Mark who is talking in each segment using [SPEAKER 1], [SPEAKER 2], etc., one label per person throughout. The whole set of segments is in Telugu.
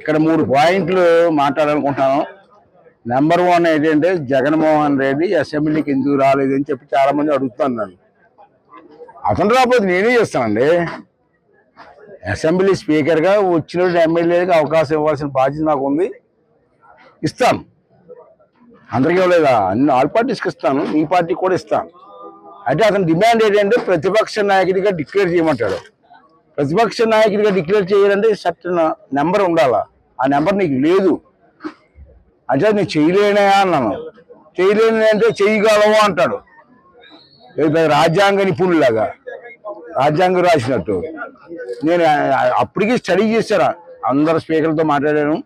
[SPEAKER 1] ఇక్కడ మూడు పాయింట్లు మాట్లాడాలనుకుంటున్నాను. నెంబర్ వన్ ఏంటంటే జగన్మోహన్ రెడ్డి అసెంబ్లీకి ఎందుకు రాలేదని చెప్పి చాలా మంది అడుగుతాను నన్ను. అతను రాకపోతే నేనే చేస్తానండి? అసెంబ్లీ స్పీకర్గా వచ్చిన ఎమ్మెల్యేకి అవకాశం ఇవ్వాల్సిన బాధ్యత నాకు ఉంది ఇస్తాను అందరికీ ఇవ్వలేదా? అన్ని ఆల్ పార్టీస్కి ఇస్తాను. ఈ పార్టీకి కూడా ఇస్తాను. అయితే అతని డిమాండ్ ఏంటంటే ప్రతిపక్ష నాయకుడిగా డిక్లేర్ చేయమంటాడు. ప్రతిపక్ష నాయకుడిగా డిక్లేర్ చేయాలంటే సర్టన్ నెంబర్ ఉండాలా? ఆ నెంబర్ నీకు లేదు. అంటే నేను చేయలేనా అన్నాను. చేయలేని అంటే చేయగలవు అంటాడు. రాజ్యాంగ నిపుణులాగా రాజ్యాంగం రాసినట్టు. నేను ఆ- అప్పటికి స్టడీ చేశాను అందరు స్పీకర్లతో మాట్లాడాను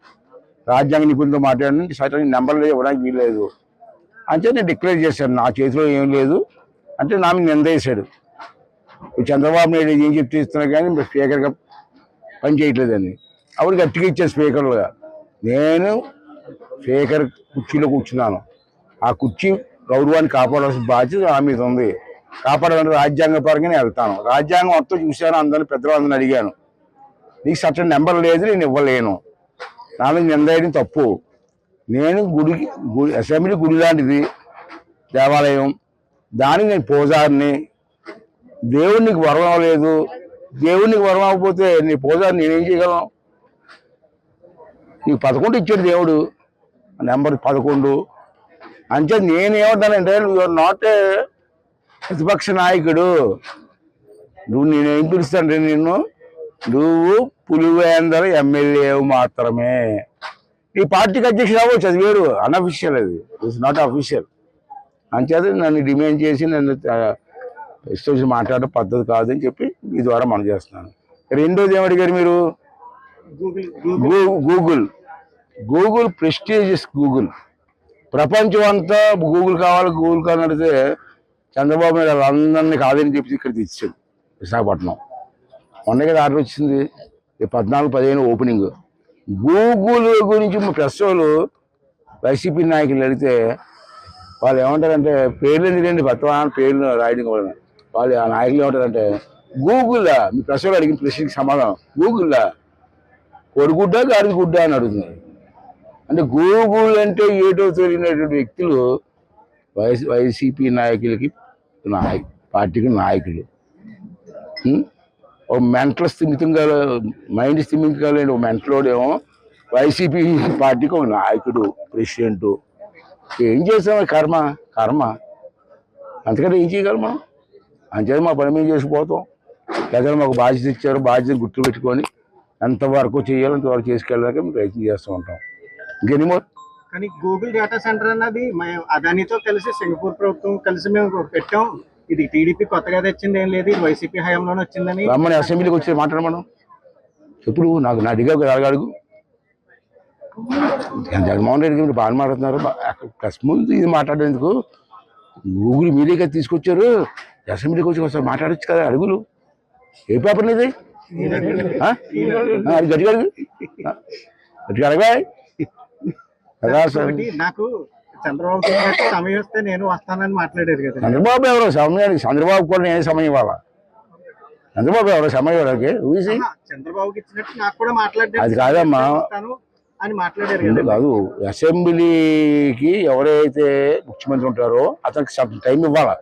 [SPEAKER 1] రాజ్యాంగ నిపుణులతో మాట్లాడాను. సరైన నెంబర్లు ఇవ్వడానికి వీల్లేదు. అంటే నేను డిక్లేర్ చేశాను. నా చేతిలో ఏం లేదు. అంటే నా మీద నిందేశాడు చంద్రబాబు నాయుడు ఏం చెప్తే ఇస్తున్నా కానీ స్పీకర్గా పని చేయట్లేదని అప్పుడు గట్టిగా ఇచ్చాను స్పీకర్లుగా నేను స్పీకర్ కుర్చీలో కూర్చున్నాను. ఆ కుర్చీ గౌరవాన్ని కాపాడాల్సిన బాధ్యత నా మీద ఉంది. కాపాడాలంటే రాజ్యాంగ పరంగానే వెళ్తాను. రాజ్యాంగం మొత్తం చూశాను అందరిని పెద్దవాళ్ళని అడిగాను. నీకు సర్టన్ నెంబర్ లేదు నేను ఇవ్వలేను. నా మీద నిందేయడం తప్పు. నేను గుడికి గుడి అసెంబ్లీ గుడి లాంటిది దేవాలయం దానికి నేను పూజారిని దేవునికి వరం అవ్వలేదు. దేవునికి వరం అవ్వకపోతే నీ పూజారి నేనేం చేయగలను? నీకు పదకొండు ఇచ్చాడు దేవుడు. నెంబర్ పదకొండు. అంతే నేనేమంటానంటే నువ్వు నాట్ ఏ ప్రతిపక్ష నాయకుడు. నువ్వు నేనేం పిలుస్తాను నిన్ను? నువ్వు పులివేందర ఎమ్మెల్యే మాత్రమే. ఈ పార్టీకి అధ్యక్షుడు అవ్వచ్చు అది వేరు. అన్అఫిషియల్ అది. ఇట్స్ నాట్ అఫీషియల్ అంచేది నన్ను డిమాండ్ చేసి నన్ను ఇష్టం వచ్చి మాట్లాడడం పద్ధతి కాదని చెప్పి మీ ద్వారా మనం చేస్తున్నాను. రెండోది ఏమడిగారు మీరు? Google Google. Prestigious Google. ప్రపంచం అంతా గూగుల్ కావాలి గూగుల్ అడిగితే చంద్రబాబు నాయుడు వాళ్ళందరినీ కాదని చెప్పి ఇక్కడ తెచ్చాడు విశాఖపట్నం. మొన్న కదా ఆర్డర్ వచ్చింది. ఈ పద్నాలుగు పదిహేను ఓపెనింగ్. గూగుల్ గురించి మా ప్రెస్ వాళ్ళు వైసీపీ నాయకులు అడిగితే వాళ్ళు ఏమంటారంటే పేర్లు ఎందుకండి? బతవాన్ పేర్లు రాయడం కూడా వాళ్ళు ఆ నాయకులు ఏమంటారంటే గూగుల్లా మీ ప్రశ్నలు అడిగిన ప్రశ్నకి సమాధానం. గూగుల్లా. కొడుగుడ్డా గాడిద గుడ్డా అని అడుగుతున్నారు అంటే గూగుల్ అంటే ఏటో తెలియనటువంటి వ్యక్తులు వైసీ వైసీపీ నాయకులకి నాయ పార్టీకి నాయకులు. ఒక ఓ మెంటల్ స్థిమితంగా మైండ్ స్థిమితంగా లేని ఒక మెంటలోడేమో వైసీపీ పార్టీకి ఒక నాయకుడు ప్రెసిడెంట్. ఏం చేసాం కర్మ కర్మ. అంతకంటే ఏం చేయగలం మనం? అంతే మా పని మేము చేసిపోతాం. లేదా మాకు బాధ్యత ఇచ్చారు బాధ్యత గుర్తు పెట్టుకొని ఎంతవరకు చేయాలో అంతవరకు చేసుకెళ్ళడానికి మేము ప్రయత్నం చేస్తూ ఉంటాం. ఇంకెనిమోర్
[SPEAKER 2] కానీ గూగుల్ డేటా సెంటర్ అన్నది అదానితో కలిసి సింగపూర్ ప్రభుత్వం కలిసి మేము పెట్టాం. ఇది టీడీపీ కొత్తగా తెచ్చింది ఏం లేదు ఇది వైసీపీ హయాంలోనే వచ్చిందని.
[SPEAKER 1] రమ్మని అసెంబ్లీకి వచ్చి మాట్లాడమను ఎప్పుడు? నాకు నా అడిగా కదా అడుగు జగన్మోహన్ రెడ్డి గారు బాగా మాట్లాడుతున్నారు. ప్లస్ ముందు ఇది మాట్లాడేందుకు గూగుల్ మీరే కదా తీసుకొచ్చారు. అసెంబ్లీకి వచ్చి ఒకసారి మాట్లాడచ్చు కదా అడుగులు. ఏ పేపర్ ఇది? ఆ, అది గట్టిగా అడుగు గట్టిగా అడగా కదా సార్?
[SPEAKER 2] ఒకటి నాకు చంద్రబాబు సమయం వస్తే నేను వస్తానని మాట్లాడారు కదా.
[SPEAKER 1] చంద్రబాబు ఎవరో? సమయానికి చంద్రబాబు కూడా నేను సమయం ఇవ్వాలా? చంద్రబాబు ఎవరో? సమయం ఇవ్వడానికి ఊసి
[SPEAKER 2] చంద్రబాబుకి ఇచ్చినట్టు నాకు కూడా మాట్లాడారు
[SPEAKER 1] అది కాదమ్మా.
[SPEAKER 2] అని మాట్లాడారు కదా.
[SPEAKER 1] అసెంబ్లీకి ఎవరైతే ముఖ్యమంత్రి ఉంటారో అతనికి టైం ఇవ్వాలి?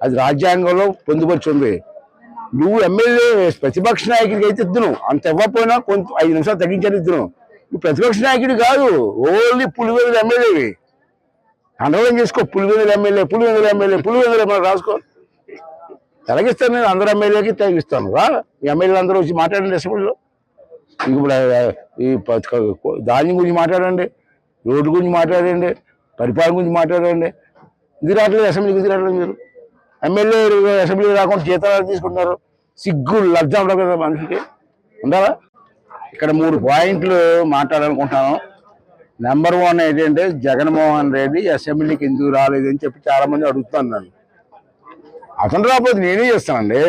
[SPEAKER 1] అది రాజ్యాంగంలో పొందుపరిచి ఉంది నువ్వు ఎమ్మెల్యే ప్రతిపక్ష నాయకుడికి అయితే ఇద్దును అంత ఇవ్వకపోయినా కొంత ఐదు నిమిషాలు తగ్గించాలి ఇద్దును నువ్వు ప్రతిపక్ష నాయకుడు కాదు ఓన్లీ పులివెందుల ఎమ్మెల్యేవి అండర్లైన్ చేసుకో Pulivendula MLA Pulivendula MLA Pulivendula MLA రాసుకో. తొలగిస్తాను నేను అందరు ఎమ్మెల్యేకి తొలగిస్తాను రా ఎమ్మెల్యేలు అందరూ వచ్చి మాట్లాడండి అసెంబ్లీలో ఇంక ఇప్పుడు ఈ ప- ధాన్యం గురించి మాట్లాడండి రోడ్డు గురించి మాట్లాడండి పరిపాలన గురించి మాట్లాడండి. ఇది రావట్లేదు అసెంబ్లీకి ఇది రావట్లేదు మీరు. ఎమ్మెల్యే అసెంబ్లీ రాకుండా జీతాలు తీసుకుంటున్నారు. సిగ్గు లజ్జా ఉండదు కదా మనిషికి. ఉండాలా? ఇక్కడ మూడు పాయింట్లు మాట్లాడాలనుకుంటున్నాను. నెంబర్ వన్ ఏంటంటే జగన్మోహన్ రెడ్డి అసెంబ్లీకి ఎందుకు రాలేదని చెప్పి చాలా మంది అడుగుతాను నన్ను. అతను రాకపోతే నేనే చేస్తానండి?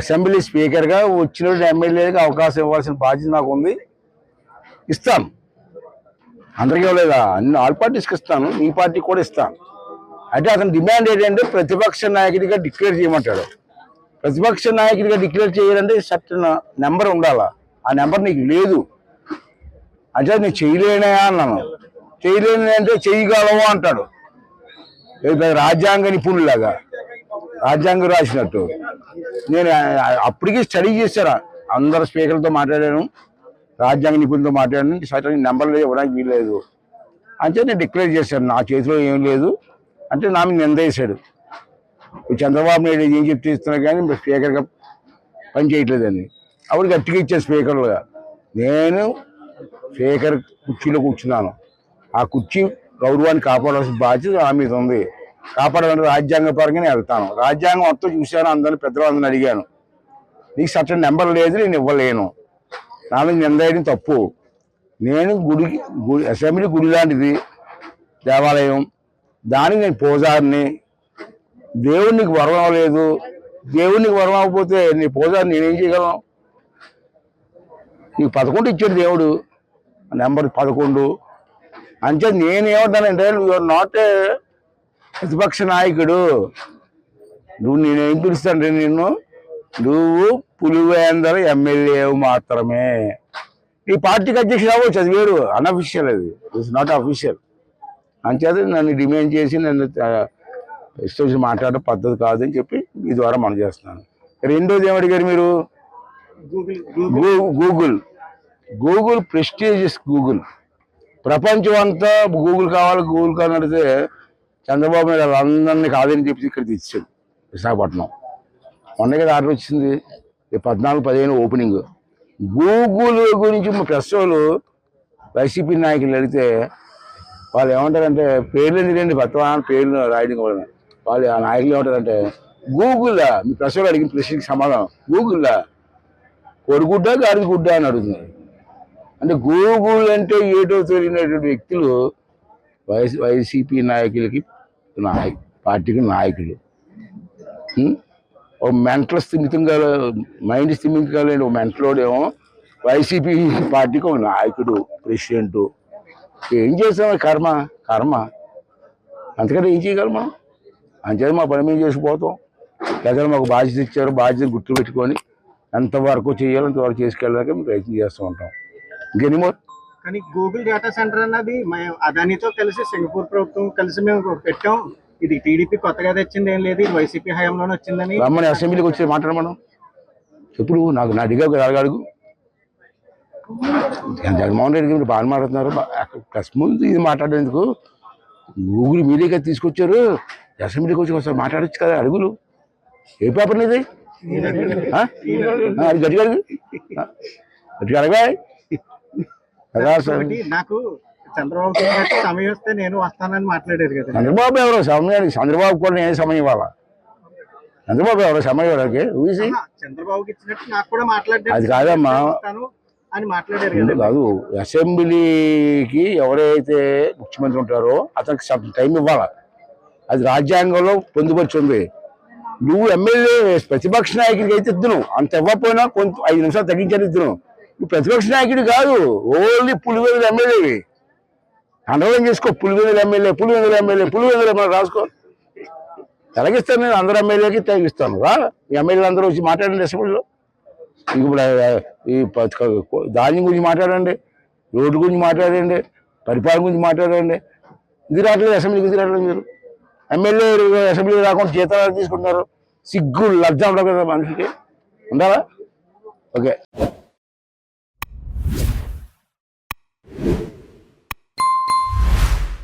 [SPEAKER 1] అసెంబ్లీ స్పీకర్గా వచ్చిన ఎమ్మెల్యేకి అవకాశం ఇవ్వాల్సిన బాధ్యత నాకు ఉంది ఇస్తాను. అందరికీ ఇవ్వలేదా? అన్ని ఆల్ పార్టీస్కి ఇస్తాను. మీ పార్టీకి కూడా ఇస్తాను. అంటే అతని డిమాండ్ ఏంటంటే ప్రతిపక్ష నాయకుడిగా డిక్లేర్ చేయమంటాడు. ప్రతిపక్ష నాయకుడిగా డిక్లేర్ చేయాలంటే సర్టన్ నెంబర్ ఉండాలా? ఆ నెంబర్ నీకు లేదు. అంటే నేను చేయలేనే అన్నాను. చేయలేని అంటే చేయగలవు అంటాడు. రాజ్యాంగ నిపుణులాగా రాజ్యాంగం రాసినట్టు. నేను ఆ- అప్పటికి స్టడీ చేశాను అందరు స్పీకర్లతో మాట్లాడాను. రాజ్యాంగ నిపుణులతో మాట్లాడాను. సరే నెంబర్లు ఇవ్వడానికి వీల్లేదు అంటే నేను డిక్లేర్ చేశాను. నా చేతిలో ఏం లేదు. అంటే నా మీద నింద చంద్రబాబు నాయుడు ఏం చెప్తే ఇస్తున్నా కానీ మరి స్పీకర్గా పని చేయట్లేదని అప్పుడు గట్టిగా ఇచ్చాను స్పీకర్లుగా నేను స్పీకర్ కుర్చీలో కూర్చున్నాను. ఆ కుర్చీ గౌరవాన్ని కాపాడాల్సిన బాధ్యత నా మీద ఉంది. కాపాడాలంటే రాజ్యాంగ పరంగా నేను వెళ్తాను. రాజ్యాంగం మొత్తం చూశాను అందరిని పెద్దవాళ్ళని అడిగాను. నీకు సర్టన్ నెంబర్ లేదు నేను ఇవ్వలేను. నా మీద నిందేయడం తప్పు. నేను గుడి గుడి అసెంబ్లీ గుడి లాంటిది దేవాలయం దానికి నేను పూజారిని. దేవునికి వరం అవ్వలేదు. దేవునికి వరం అవ్వకపోతే నీ పోజారిని నేనేం చేయగలను? నీకు పదకొండు ఇచ్చాడు దేవుడు. నెంబర్ పదకొండు. అంటే నేనేమంటానంటే నువ్వు నాట్ ఏ ప్రతిపక్ష నాయకుడు. నువ్వు నేనేం పిలుస్తాను నిన్ను? నువ్వు పులివేందర ఎమ్మెల్యే మాత్రమే. ఈ పార్టీకి అధ్యక్షుడు అవ్వచ్చు అది వేరు. అన్అఫిషియల్ అది. ఇట్స్ నాట్ అఫీషియల్ అంచేత నన్ను డిమాండ్ చేసి నన్ను ఇష్టం వచ్చి మాట్లాడడం పద్ధతి కాదు అని చెప్పి మీ ద్వారా మనం చేస్తున్నాను. రెండోది ఏమడిగారు మీరు?
[SPEAKER 2] గూగుల్. గూగుల్.
[SPEAKER 1] Prestigious Google. ప్రపంచం అంతా గూగుల్ కావాలి గూగుల్ కావాలని అడిగితే చంద్రబాబు నాయుడు వాళ్ళందరినీ కాదని చెప్పి ఇక్కడ తెచ్చాడు విశాఖపట్నం. మొన్న కదా ఆర్డర్ వచ్చింది. పద్నాలుగు పదిహేను ఓపెనింగ్. గూగుల్ గురించి మా ప్రెస్ వాళ్ళు వైసీపీ నాయకులు అడిగితే వాళ్ళు ఏమంటారంటే పేర్లు ఎందుకండి భర్తవాహన పేర్లు రాయడం కూడా. వాళ్ళు ఆ నాయకులు ఏమంటారంటే గూగుల్లా మీ ప్రశ్నలు అడిగిన ప్రశ్నకి సమాధానం. గూగుల్లా. కొడుగుడ్డ గారి గుడ్డ అని అడుగుతున్నారు. అంటే గూగుల్ అంటే ఏటో తెలియనటువంటి వ్యక్తులు వైసీ వైసీపీ నాయకులకి నాయ పార్టీకి నాయకులు. ఒక ఓ మెంటల్ స్థిమితంగా మైండ్ స్థిమితంగా లేని ఒక మెంటలోడేమో వైసీపీ పార్టీకి ఒక నాయకుడు ప్రెసిడెంట్. ఏం చేస్తాం కర్మ? కర్మ. అంతకంటే ఏం చేయగలం మనం? అంచేది మా పని మేము చేసిపోతాం లేదా మాకు బాధ్యత ఇచ్చారు బాధ్యత గుర్తు పెట్టుకొని ఎంతవరకు చేయాలో అంతవరకు చేసుకెళ్ళడానికి మేము ప్రయత్నం చేస్తూ ఉంటాం. ఇంకెనిమో
[SPEAKER 2] కానీ గూగుల్ డేటా సెంటర్ అన్నది అదానితో కలిసి సింగపూర్ ప్రభుత్వం కలిసి మేము పెట్టాం. ఇది టీడీపీ కొత్తగా తెచ్చింది ఏం లేదు ఇది వైసీపీ హయాంలోనే వచ్చిందని.
[SPEAKER 1] రమ్మని అసెంబ్లీకి వచ్చి మాట్లాడమను. ఎప్పుడు? నాకు నా అడిగా అడుగు అడుగు జగన్మోహన్ రెడ్డి గారు బాగా మాట్లాడుతున్నారు. అక్కడ ప్రెస్ ముందు ఇది మాట్లాడేందుకు గూగుల్ మీడియాగా తీసుకొచ్చారు. అసెంబ్లీకి వచ్చి ఒకసారి మాట్లాడచ్చు కదా అడుగులు. ఏ పేపర్ ఇది గట్టిగా గట్టిగా అడగా
[SPEAKER 2] నాకు చంద్రబాబు సమయం వస్తే నేను వస్తానని మాట్లాడారు కదా.
[SPEAKER 1] చంద్రబాబు ఎవరో? సమయానికి చంద్రబాబు కూడా నేను సమయం ఇవ్వాలా? చంద్రబాబు ఎవరో? సమయం ఇవ్వడానికి
[SPEAKER 2] చంద్రబాబుకి ఇచ్చినట్టు నాకు కూడా మాట్లాడారు
[SPEAKER 1] అది కాదమ్మా.
[SPEAKER 2] అని మాట్లాడారు కాదు.
[SPEAKER 1] అసెంబ్లీకి ఎవరైతే ముఖ్యమంత్రి ఉంటారో అతనికి టైం ఇవ్వాలి? అది రాజ్యాంగంలో పొందుపరుచుంది. నువ్వు ఎమ్మెల్యే ప్రతిపక్ష నాయకుడికి అయితే ఇద్దును. అంత ఇవ్వకపోయినా కొంత ఐదు నిమిషాలు తగ్గించాలి ఇద్దును. నువ్వు ప్రతిపక్ష నాయకుడు కాదు ఓన్లీ పులివెందుల ఎమ్మెల్యేవి. అనవరం చేసుకో Pulivendula MLA Pulivendula MLA Pulivendula MLA రాసుకో. ఎలాగిస్తాను నేను అందరు ఎమ్మెల్యేకి తగ్గిస్తాను రా ఎమ్మెల్యేలు అందరూ వచ్చి మాట్లాడండి అసెంబ్లీలో ఇప్పుడు ఈ ధాన్యం గురించి మాట్లాడండి రోడ్డు గురించి మాట్లాడండి పరిపాలన గురించి మాట్లాడండి. ఇది రావట్లేదు అసెంబ్లీకి ఇది రావట్లేదు మీరు. ఎమ్మెల్యే అసెంబ్లీ రాకుండా జీతాలు తీసుకుంటున్నారు. సిగ్గు లబ్ధం ఉండదు కదా మనిషికి. ఉండాలా? ఓకే.